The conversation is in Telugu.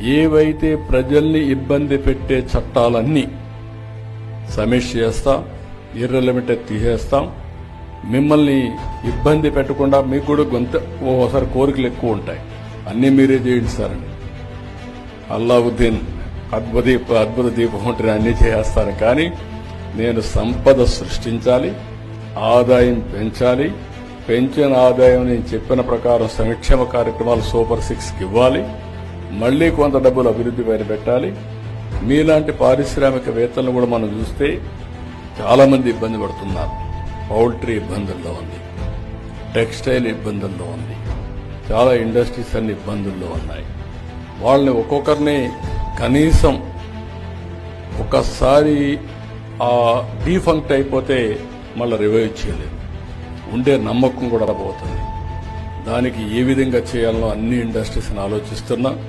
ఏవైతే ప్రజల్ని ఇబ్బంది పెట్టే చట్టాలన్నీ సమీక్ష చేస్తాం ఇర్రెలమెంట్ తీసేస్తాం మిమ్మల్ని ఇబ్బంది పెట్టకుండా మీకు కూడా గొంత ఓసారి కోరికలు ఎక్కువ ఉంటాయి. అన్నీ మీరే చేయండి అల్లావుద్దీన్ అద్భుత అద్భుత దీపం ఉంటే అన్ని చేస్తాను. కానీ నేను సంపద సృష్టించాలి ఆదాయం పెంచాలి పెంచిన ఆదాయం నేను చెప్పిన ప్రకారం సంక్షేమ కార్యక్రమాలు సూపర్ సిక్స్కి ఇవ్వాలి. మళ్ళీ కొంత డబ్బులు అభివృద్ధి పైన పెట్టాలి. మీలాంటి పారిశ్రామికవేత్తలను కూడా మనం చూస్తే చాలా మంది ఇబ్బంది పడుతున్నారు. పౌల్ట్రీ ఇబ్బందుల్లో ఉంది. టెక్స్టైల్ ఇబ్బందుల్లో ఉంది. చాలా ఇండస్ట్రీస్ అన్ని ఇబ్బందుల్లో ఉన్నాయి. వాళ్ళని ఒక్కొక్కరిని కనీసం ఒకసారి ఆ డీఫంక్ట్ అయిపోతే మళ్ళీ రివైవ్ చేయలేదు ఉండే నమ్మకం కూడా పోతుంది. దానికి ఏ విధంగా చేయాలనో అన్ని ఇండస్ట్రీస్ని ఆలోచిస్తున్నా.